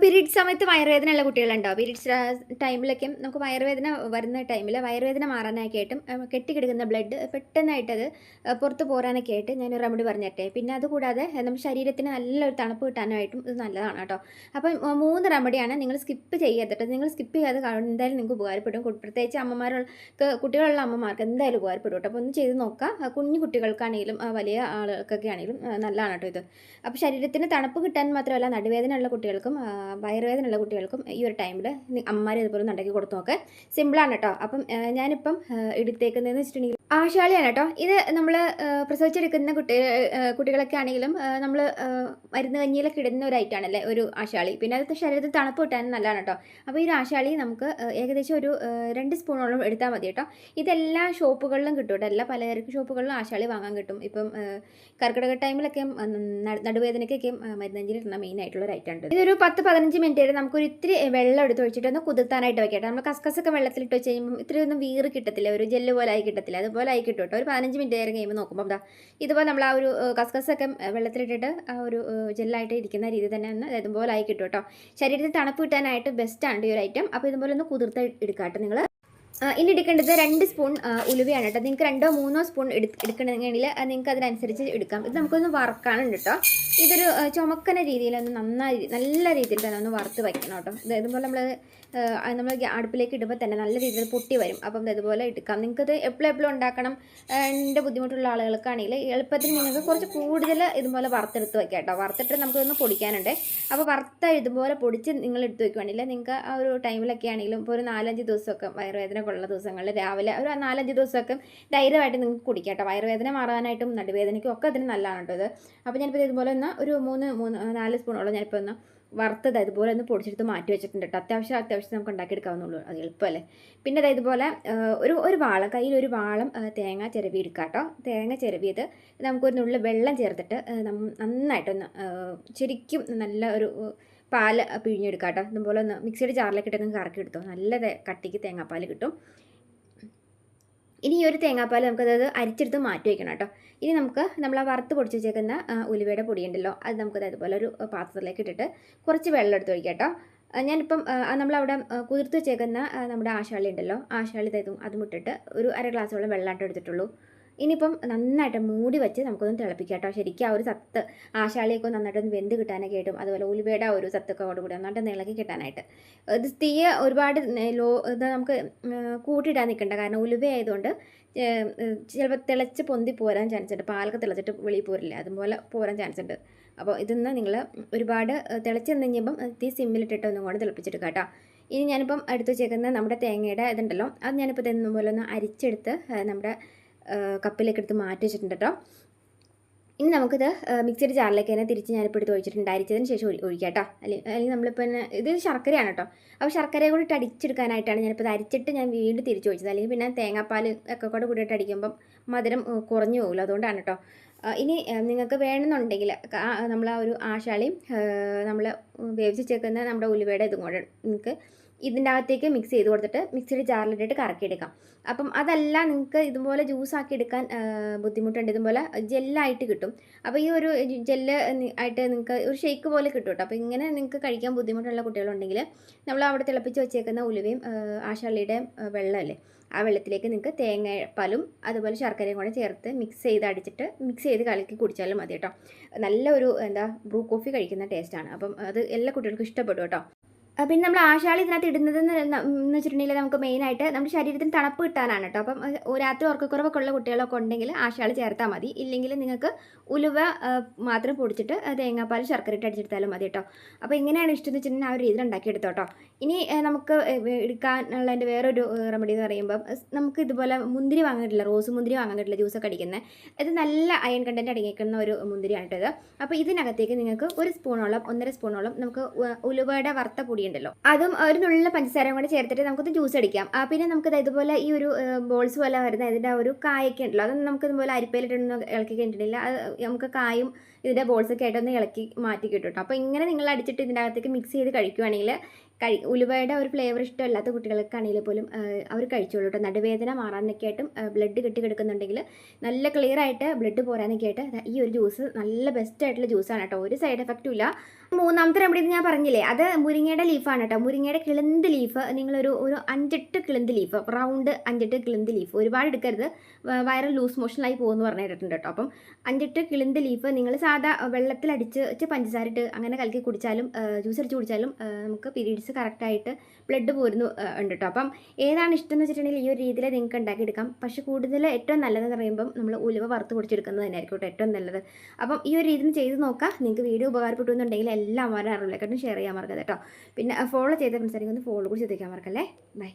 Periods സമയത്ത് വയറുവേദന ഉള്ള കുട്ടികളുണ്ടോ? പീരീഡ്സ് ടൈമിലൊക്കെ നമുക്ക് വയറുവേദന വരുന്ന ടൈമിൽ വയറുവേദന മാറാനൊക്കെ ആയിട്ടും കെട്ടിക്കിടക്കുന്ന ബ്ലഡ് പെട്ടെന്നായിട്ടത് പുറത്ത് പോരാനൊക്കെ ആയിട്ട് ഞാൻ റെമഡി പറഞ്ഞിട്ടെ. പിന്നെ അതുകൂടാതെ നമ്മുടെ ശരീരത്തിന് നല്ലൊരു തണുപ്പ് കിട്ടാനായിട്ടും ഇത് നല്ലതാണ് കേട്ടോ. അപ്പം മൂന്ന് റെമഡിയാണ് നിങ്ങൾ സ്കിപ്പ് ചെയ്യരുത് നിങ്ങൾ സ്കിപ്പ് ചെയ്യാതെ കാണും. എന്തായാലും നിങ്ങൾക്ക് ഉപകാരപ്പെടും. പ്രത്യേകിച്ച് അമ്മമാർക്ക് കുട്ടികളുള്ള അമ്മമാർക്ക് എന്തായാലും ഉപകാരപ്പെടും കേട്ടോ. അപ്പോൾ ഒന്ന് ചെയ്ത് നോക്കാം. കുഞ്ഞു കുട്ടികൾക്കാണെങ്കിലും വലിയ ആളുകൾക്കൊക്കെ ആണെങ്കിലും നല്ലതാണ് കേട്ടോ ഇത്. അപ്പോൾ ശരീരത്തിന് തണുപ്പ് കിട്ടാൻ മാത്രമല്ല നടുവേദന ഉള്ള കുട്ടികൾക്കും ആ, വയറുവേദന ഉള്ള കുട്ടികൾക്കും ഈ ഒരു ടൈമിൽ അമ്മമാർ ഇതുപോലെ ഉണ്ടാക്കി കൊടുത്തു നോക്കുക സിമ്പിളാണ് കേട്ടോ അപ്പം ഞാനിപ്പം എടുത്തേക്കുന്നതെന്ന് വെച്ചിട്ടുണ്ടെങ്കിൽ ആശാളിയാണ് കേട്ടോ ഇത് നമ്മൾ പ്രസവിച്ചെടുക്കുന്ന കുട്ടി കുട്ടികളൊക്കെ ആണെങ്കിലും നമ്മൾ മരുന്ന് കഞ്ഞിയിലൊക്കെ ഇടുന്ന ഒരു ഐറ്റാണല്ലേ ഒരു ആശാളി. പിന്നെ അത് ശരീരത്തിൽ തണുപ്പ് കിട്ടാനും നല്ലതാണ് കേട്ടോ അപ്പോൾ ഈ ഒരു ആശാളി നമുക്ക് ഏകദേശം ഒരു രണ്ട് സ്പൂണോളം എടുത്താൽ മതി കേട്ടോ ഇതെല്ലാ ഷോപ്പുകളിലും കിട്ടും കേട്ടോ. എല്ലാ പലചരക്ക് ഷോപ്പുകളിലും ആശാളി വാങ്ങാൻ കിട്ടും. ഇപ്പം കർക്കിടക ടൈമിലൊക്കെ നടുവേദനയ്ക്കൊക്കെയും മരുന്ന് മരുന്നഞ്ചിൽ ഇടുന്ന മെയിൻ ആയിട്ടുള്ള ഒരു ഐറ്റം ഉണ്ട്. ഇതൊരു പത്ത് പതിനഞ്ച് മിനിറ്റ് വരെ നമുക്കൊരു ഇത്തിരി വെള്ളം എടുത്ത് ഒഴിച്ചിട്ട് ഒന്ന് കുതിർത്താനായിട്ട് വെക്കാം നമ്മൾ കസ്കസൊക്കെ വെള്ളത്തിലിട്ട് വെച്ച് കഴിയുമ്പോൾ ഇത്രയൊന്നും വീറ് കിട്ടത്തില്ല. ഒരു ജെല്ല് പോലെ ആയി കിട്ടത്തില്ല. അതുപോലെ ആയി കിട്ടും ഒരു പതിനഞ്ച് മിനിറ്റ് നേരം കഴിയുമ്പോൾ നോക്കുമ്പോൾ ദാ ഇതുപോലെ നമ്മൾ ആ ഒരു കസ്കസൊക്കെ വെള്ളത്തിലിട്ടിട്ട് ആ ഒരു ജെല്ലായിട്ട് ഇരിക്കുന്ന രീതി തന്നെ ഒന്ന് ഇതുപോലെ ആയി കിട്ടും കേട്ടോ ശരീരത്തിൽ തണുപ്പ് കിട്ടാനായിട്ട് ബെസ്റ്റാണ് ഈ ഒരു ഐറ്റം അപ്പോൾ ഇതുപോലെ ഒന്ന് കുതിർത്ത് എടുക്കാം കേട്ടോ നിങ്ങൾ ഇനി എടുക്കേണ്ടത് രണ്ട് സ്പൂൺ ഉലുവയാണ് കേട്ടോ. നിങ്ങൾക്ക് രണ്ടോ മൂന്നോ സ്പൂൺ എടു എടുക്കണമെങ്കിൽ നിങ്ങൾക്ക് അതിനനുസരിച്ച് എടുക്കാം. ഇത് നമുക്കൊന്ന് വറുക്കാനുണ്ട് കേട്ടോ. ഇതൊരു ചുമക്കുന്ന ഒന്ന് നന്നായി നല്ല രീതിയിൽ തന്നെ ഒന്ന് വറുത്ത് വയ്ക്കണം കേട്ടോ. ഇത് ഇതുപോലെ നമ്മൾ നമ്മൾ അടുപ്പിലേക്ക് ഇടുമ്പോൾ തന്നെ നല്ല രീതിയിൽ പൊട്ടി വരും. അപ്പം ഇത് ഇതുപോലെ എടുക്കാം. നിങ്ങൾക്കത് എപ്പോഴും എപ്പോഴും ഉണ്ടാക്കണം എന്റെ ബുദ്ധിമുട്ടുള്ള ആളുകൾക്കാണെങ്കിൽ എളുപ്പത്തിൽ നിങ്ങൾക്ക് കുറച്ച് കൂടുതൽ ഇതുപോലെ വറുത്തെടുത്ത് വയ്ക്കാം കേട്ടോ. വറുത്തിട്ട് നമുക്കൊന്ന് പൊടിക്കാനുണ്ട്. അപ്പോൾ വറുത്ത ഇതുപോലെ പൊടിച്ച് നിങ്ങൾ എടുത്ത് വയ്ക്കുവാണെങ്കിൽ നിങ്ങൾക്ക് ആ ഒരു ടൈമിലൊക്കെ ആണെങ്കിലും ഇപ്പോൾ ഒരു നാലഞ്ച് ദിവസമൊക്കെ വയറുവേദന ഉള്ള ദിവസങ്ങളിൽ രാവിലെ ഒരു നാലഞ്ച് ദിവസമൊക്കെ ധൈര്യമായിട്ട് നിങ്ങൾക്ക് കുടിക്കാം കേട്ടോ. വയറുവേദന മാറാനായിട്ടും നടുവേദനയ്ക്കും ഒക്കെ അതിന് നല്ലതാണ് കേട്ടോ ഇത്. അപ്പോൾ ഞാനിപ്പോൾ ഇതുപോലെ ഒന്ന് ഒരു മൂന്ന് മൂന്ന് നാല് സ്പൂണോളം ഞാനിപ്പോൾ ഒന്ന് വറുത്തത് ഇതുപോലെ ഒന്ന് പൊടിച്ചെടുത്ത് മാറ്റി വെച്ചിട്ടുണ്ട് കേട്ടോ അത്യാവശ്യം അത്യാവശ്യം നമുക്ക് ഉണ്ടാക്കിയെടുക്കാവുന്നുള്ളൂ അത് എളുപ്പമല്ലേ പിന്നെ അതായത് ഇതുപോലെ ഒരു ഒരു വാളം കയ്യിൽ ഒരു വാളം തേങ്ങ ചിരവി എടുക്കുക കേട്ടോ തേങ്ങ ചിരവിയത് നമുക്കൊരു നുള്ളിൽ വെള്ളം ചേർത്തിട്ട് നന്നായിട്ടൊന്ന് ശരിക്കും നല്ല ഒരു പാൽ പിഴിഞ്ഞെടുക്കാം കേട്ടോ ഇതുപോലെ ഒന്ന് മിക്സിയുടെ ജാറിലേക്ക് ഇട്ടൊന്ന് കറക്കി എടുത്തോ നല്ല കട്ടിക്ക് തേങ്ങാപ്പാൽ കിട്ടും. ഇനി ഈ ഒരു തേങ്ങാപ്പാൽ നമുക്കത് അരിച്ചെടുത്ത് മാറ്റി വയ്ക്കണം കേട്ടോ. ഇനി നമുക്ക് നമ്മൾ ആ വറുത്ത് പൊടിച്ച് വെച്ചേക്കുന്ന ഉലുവയുടെ പൊടി ഉണ്ടല്ലോ അത് നമുക്കത് അതുപോലെ ഒരു പാത്രത്തിലേക്ക് ഇട്ടിട്ട് കുറച്ച് വെള്ളം എടുത്ത് ഒഴിക്കാം കേട്ടോ. ഞാനിപ്പം നമ്മളവിടെ കുതിർത്ത് വെച്ചേക്കുന്ന നമ്മുടെ ആശാളി ഉണ്ടല്ലോ ആശാളി ഇതും അതും ഇട്ടിട്ട് ഒരു അര ഗ്ലാസ്സോളം വെള്ളമായിട്ട് എടുത്തിട്ടുള്ളൂ. ഇനിയിപ്പം നന്നായിട്ട് മൂടി വെച്ച് നമുക്കൊന്ന് തിളപ്പിക്കാം കേട്ടോ ശരിക്കും ആ ഒരു സത്ത് ആശാളിയൊക്കെ നന്നായിട്ടൊന്ന് വെന്ത് കിട്ടാനൊക്കെ ആയിട്ടും അതുപോലെ ഉലുവയുടെ ഒരു സത്തൊക്കെ കൂടി നന്നായിട്ട് നിളക്കി കിട്ടാനായിട്ട്. ഇത് തീയെ ഒരുപാട് ലോ ഇത് നമുക്ക് കൂട്ടിയിടാൻ നിൽക്കണ്ട. കാരണം ഉലുവ ആയതുകൊണ്ട് ചിലപ്പോൾ തിളച്ച് പൊന്തി പോരാൻ ചാൻസ് ഉണ്ട്. പാലൊക്കെ തിളച്ചിട്ട് വെളിയിൽ പോരില്ല? അതുപോലെ പോരാൻ ചാൻസ് ഉണ്ട്. അപ്പോൾ ഇതിന്ന് നിങ്ങൾ ഒരുപാട് തിളച്ച് നിന്ന് കഴിയുമ്പം തീ സിമ്മിലിട്ടിട്ട് ഒന്നും കൂടെ തിളപ്പിച്ചെടുക്കുക കേട്ടോ. ഇനി ഞാനിപ്പം എടുത്ത് വെച്ചേക്കുന്ന നമ്മുടെ തേങ്ങയുടെ ഇതുണ്ടല്ലോ. അത് ഞാനിപ്പോൾ ഇതൊന്നും പോലെ ഒന്ന് അരിച്ചെടുത്ത് നമ്മുടെ കപ്പിലേക്ക് എടുത്ത് മാറ്റി വെച്ചിട്ടുണ്ട് കേട്ടോ. ഇനി നമുക്കിത് മിക്സിയുടെ ജാറിലേക്ക് തന്നെ തിരിച്ച് ഞാനിപ്പോൾ എടുത്ത് ഒഴിച്ചിട്ടുണ്ട് അരിച്ചതിന് ശേഷം ഒഴി- ഒഴിക്കാം കേട്ടോ. അല്ലെങ്കിൽ അല്ലെങ്കിൽ നമ്മളിപ്പോൾ തന്നെ ഇത് ശർക്കരയാണ് കേട്ടോ. അപ്പോൾ ശർക്കരയെ കൂടി അടിച്ചെടുക്കാനായിട്ടാണ് ഞാനിപ്പോൾ ഇത് അരിച്ചിട്ട് ഞാൻ വീണ്ടും തിരിച്ച് ഒഴിച്ചത്. അല്ലെങ്കിൽ പിന്നെ തേങ്ങാപ്പാൽ ഒക്കെ കൂടെ കൂടിയിട്ട് അടിക്കുമ്പം മധുരം കുറഞ്ഞു പോകുമല്ലോ അതുകൊണ്ടാണ് കേട്ടോ. ഇനി നിങ്ങൾക്ക് വേണമെന്നുണ്ടെങ്കിൽ നമ്മൾ ആ ഒരു ആശാളിയും നമ്മൾ വേവിച്ച് ചേർക്കുന്ന നമ്മുടെ ഉലുവയുടെ ഇതും കൂടെ നിങ്ങൾക്ക് ഇതിന്റെ അകത്തേക്ക് മിക്സ് ചെയ്ത് കൊടുത്തിട്ട് മിക്സിയുടെ ജാറിലിട്ടിട്ട് കറക്കിയെടുക്കാം. അപ്പം അതല്ല നിങ്ങൾക്ക് ഇതുപോലെ ജ്യൂസ് ആക്കി എടുക്കാൻ ബുദ്ധിമുട്ടുണ്ട്. ഇതുപോലെ ജെല്ലായിട്ട് കിട്ടും. അപ്പോൾ ഈ ഒരു ജെല്ല് ആയിട്ട് നിങ്ങൾക്ക് ഒരു ഷേക്ക് പോലെ കിട്ടും കേട്ടോ. അപ്പോൾ ഇങ്ങനെ നിങ്ങൾക്ക് കഴിക്കാൻ ബുദ്ധിമുട്ടുള്ള കുട്ടികളുണ്ടെങ്കിൽ നമ്മൾ അവിടെ തിളപ്പിച്ച് വെച്ചേക്കുന്ന ഉലുവയും ആശാളിയുടെ വെള്ളമല്ലേ ആ വെള്ളത്തിലേക്ക് നിങ്ങൾക്ക് തേങ്ങാപ്പാലും അതുപോലെ ശർക്കരയും കൂടെ ചേർത്ത് മിക്സ് ചെയ്ത് അടിച്ചിട്ട് മിക്സ് ചെയ്ത് കലക്കി കുടിച്ചാലും മതി കേട്ടോ. നല്ല ഒരു എന്താ ബ്രൂ കോഫി കഴിക്കുന്ന ടേസ്റ്റാണ് അപ്പം അത് എല്ലാ കുട്ടികൾക്കും ഇഷ്ടപ്പെടും കേട്ടോ. പിന്നെ നമ്മൾ ആശാളി ഇതിനകത്ത് ഇടുന്നത് എന്ന് വെച്ചിട്ടുണ്ടെങ്കിൽ നമുക്ക് മെയിനായിട്ട് നമ്മുടെ ശരീരത്തിന് തണുപ്പ് കിട്ടാനാണ് കേട്ടോ. അപ്പം രാത്രി ഉറക്കക്കുറവൊക്കെ ഉള്ള കുട്ടികളൊക്കെ ഉണ്ടെങ്കിൽ ആശാളി ചേർത്താൽ മതി. ഇല്ലെങ്കിൽ നിങ്ങൾക്ക് ഉലുവ മാത്രം പൊടിച്ചിട്ട് തേങ്ങാപ്പാൽ ശർക്കര ഇട്ട് അടിച്ചെടുത്താലും മതി കേട്ടോ. അപ്പോൾ ഇങ്ങനെയാണ് ഇഷ്ടം എന്ന് വെച്ചിട്ടുണ്ടെങ്കിൽ ആ ഒരു രീതിയിൽ ഉണ്ടാക്കിയെടുത്തോ ഇനി നമുക്ക് എടുക്കാനുള്ള എന്റെ വേറൊരു റെമഡി എന്ന് പറയുമ്പം നമുക്ക് ഇതുപോലെ മുന്തിരി വാങ്ങാൻ കിട്ടില്ല റോസ് മുന്തിരി വാങ്ങാൻ കിട്ടില്ല ജ്യൂസൊക്കെ അടിക്കുന്നത്. ഇത് നല്ല അയൺ കണ്ടന്റ് അടങ്ങിയിരിക്കുന്ന ഒരു മുന്തിരിയാണ് കേട്ടത് അപ്പോൾ ഇതിനകത്തേക്ക് നിങ്ങൾക്ക് ഒരു സ്പൂണോളം ഒന്നര സ്പൂണോളം നമുക്ക് ഉലുവയുടെ വറുത്ത ഉണ്ടല്ലോ അതും ഒരു നുള്ള പഞ്ചസാരയും കൂടെ ചേർത്തിട്ട് നമുക്കത് ജ്യൂസ് അടിക്കാം. പിന്നെ നമുക്ക് ഇതുപോലെ ഈ ഒരു ബോൾസ് പോലെ വരുന്ന ഇതിന്റെ ഒരു കായൊക്കെ ഉണ്ടല്ലോ. അതൊന്നും നമുക്ക് ഇതുപോലെ അരിപ്പയിലിട്ടൊന്നും ഇളക്കി കഴിഞ്ഞിട്ടില്ല. നമുക്ക് കായും ഇതിന്റെ ബോൾസൊക്കെ ആയിട്ടൊന്ന് ഇളക്കി മാറ്റി കേട്ടോ അപ്പോൾ ഇങ്ങനെ നിങ്ങൾ അടിച്ചിട്ട് ഇതിന്റെ അകത്തേക്ക് മിക്സ് ചെയ്ത് കഴിക്കുവാണെങ്കിൽ കഴി ഉലുവയുടെ ഒരു ഫ്ലേവർ ഇഷ്ടമല്ലാത്ത കുട്ടികൾക്കാണെങ്കിൽ പോലും അവർ കഴിച്ചോളൂ കേട്ടോ നടുവേദന മാറാനൊക്കെ ആയിട്ടും ബ്ലഡ് കെട്ടി കിടക്കുന്നുണ്ടെങ്കിൽ നല്ല ക്ലിയർ ആയിട്ട് ബ്ലഡ് പോരാനൊക്കെ ആയിട്ട് ഈ ഒരു ജ്യൂസ് നല്ല ബെസ്റ്റ് ആയിട്ടുള്ള ജ്യൂസാണ് കേട്ടോ ഒരു സൈഡ് എഫക്റ്റും ഇല്ല. മൂന്നാമത്തെ റെമഡി ഞാൻ പറഞ്ഞില്ലേ അത് മുരിങ്ങയുടെ ലീഫാണ് കേട്ടോ മുരിങ്ങയുടെ കിളന്ത് ലീഫ് നിങ്ങളൊരു ഒരു അഞ്ചെട്ട് കിളന്ത് ലീഫ് റൗണ്ട് അഞ്ചെട്ട് കിളന്ത് ലീഫ് ഒരുപാട് എടുക്കരുത്. വയറ് ലൂസ് മോഷനായി പോകുമെന്ന് പറഞ്ഞു കേട്ടിട്ടുണ്ട് കേട്ടോ അപ്പം അഞ്ചെട്ട് കിളിന്ത് ലീഫ് നിങ്ങൾ സാധാ വെള്ളത്തിലടിച്ച് പഞ്ചസാര ഇട്ട് അങ്ങനെ കലക്കി കുടിച്ചാലും ജ്യൂസ് അടിച്ച് കുടിച്ചാലും നമുക്ക് പീരീഡ്സ് കറക്റ്റായിട്ട് ബ്ലഡ് പോരുന്നു ഉണ്ട് കേട്ടോ അപ്പം ഏതാണ് ഇഷ്ടം എന്ന് വെച്ചിട്ടുണ്ടെങ്കിൽ ഈ ഒരു രീതിയിൽ നിങ്ങൾക്ക് ഉണ്ടാക്കിയെടുക്കാം. പക്ഷേ കൂടുതൽ ഏറ്റവും നല്ലതെന്ന് പറയുമ്പം നമ്മൾ ഉലുവ വറുത്ത് പൊടിച്ചെടുക്കുന്നത് തന്നെയായിരിക്കും കേട്ടോ ഏറ്റവും നല്ലത്. അപ്പം ഈ ഒരു രീതിയിൽ ചെയ്ത് നോക്കാം. നിങ്ങൾക്ക് വീഡിയോ ഉപകാരപ്പെട്ടു എല്ലാം അവരെ അറിവിലേക്കാട്ടും ഷെയർ ചെയ്യാൻ മറക്കരുത് കേട്ടോ പിന്നെ ഫോളോ ചെയ്ത ഫ്രണ്ട്സ് ഒന്ന് ഫോളോ കൂടി ചെയ്തേക്കാൻ മറക്കല്ലേ? ബൈ